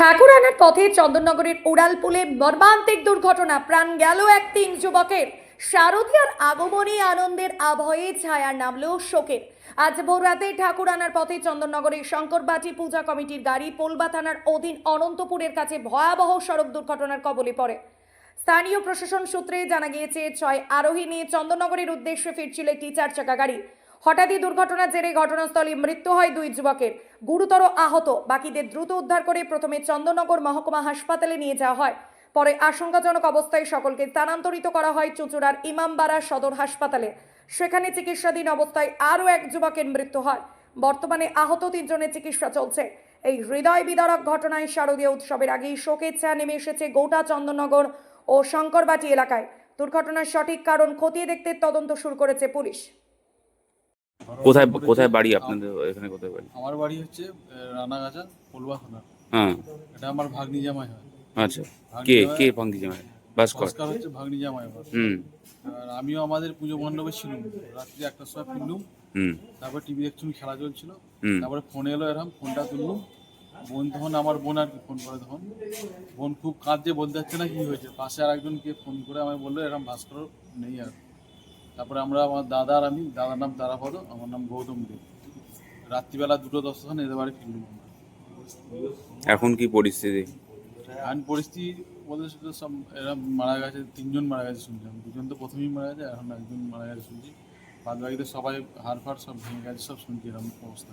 ঠাকুরানার পথে চন্দননগরের উড়ালপুলে মর্মান্তিক দুর্ঘটনা, প্রাণ গেল এক তিন যুবকের। শারদীয়ার আগমনী আনন্দের আভয়ে ছায়া নামল শোকের। আজ ভোর রাতে ঠাকুরানার পথে চন্দননগরের শঙ্করবাটি পূজা কমিটির গাড়ি পোলবা থানার অধীন অনন্তপুরের কাছে ভয়াবহ সড়ক দুর্ঘটনার কবলে পড়ে। স্থানীয় প্রশাসন সূত্রে জানা গিয়েছে, ছয় আরোহী নিয়ে চন্দননগরের উদ্দেশ্যে ফিরছিল একটি চার চাকা গাড়ি। হঠাৎই দুর্ঘটনার জেরে ঘটনাস্থলে মৃত্যু হয় দুই যুবকের। গুরুতর আহত, বাকিদের দ্রুত উদ্ধার করে প্রথমে চন্দননগর মহকুমা হাসপাতালে নিয়ে যাওয়া হয়। পরে আশঙ্কাজনক অবস্থায় সকলকে স্থানান্তরিত করা হয় চুঁচুড়ার ইমামবাড়া সদর হাসপাতালে। সেখানে চিকিৎসাধীন অবস্থায় আরও এক যুবকের মৃত্যু হয়। বর্তমানে আহত তিনজনের চিকিৎসা চলছে। এই হৃদয় বিদারক ঘটনায় শারদীয় উৎসবের আগেই শোকের ছায়া নেমে এসেছে গোটা চন্দননগর ও শঙ্করবাটি এলাকায়। দুর্ঘটনার সঠিক কারণ খতিয়ে দেখতে তদন্ত শুরু করেছে পুলিশ। কোথায় কোথায় বাড়ি আপনাদের? এখানে কোথায় বাড়ি? আমার বাড়ি হচ্ছে রানাগাছা পলুয়া হ্যাঁ। এটা আমার ভাগ্নি জামাই হয়। আচ্ছা। কে কে ফাঙ্কি জামাই? ভাস্কর। ভাস্কর হচ্ছে ভাগ্নি জামাই আমার হুম। আর আমিও আমাদের পুজো মণ্ডপে ছিলাম। রাত্রি একটার সময় ফিরলুম। হুম। তারপর টিভি দেখছিলাম খেলা চলছিল। তারপরে ফোন এলো এরকম ফোনটা তুললুম। বোন তখন আমার বোন আর কি ফোন করে তখন। বোন খুব কাঁদছে বলতে যাচ্ছে না কি হয়েছে। পাশে আর একজনকে ফোন করে আমায় বলল এরকম ভাস্কর নেই আর তারপরে আমরা আমার দাদা আর আমি দাদার নাম তারাপদ আমার নাম গৌতম দেব রাত্রিবেলা দুটো দশ তখন এদের বাড়ি ফিরলুম এখন কি পরিস্থিতি? এখন পরিস্থিতি বলতে শুধু সব এরা মারা গেছে তিনজন মারা গেছে শুনছিলাম দুজন তো প্রথমেই মারা গেছে এখন একজন মারা গেছে শুনছি। বাদ বাকিতে সবাই হাড় ফাড় সব ভেঙে গেছে সব শুনছি এরকম অবস্থা।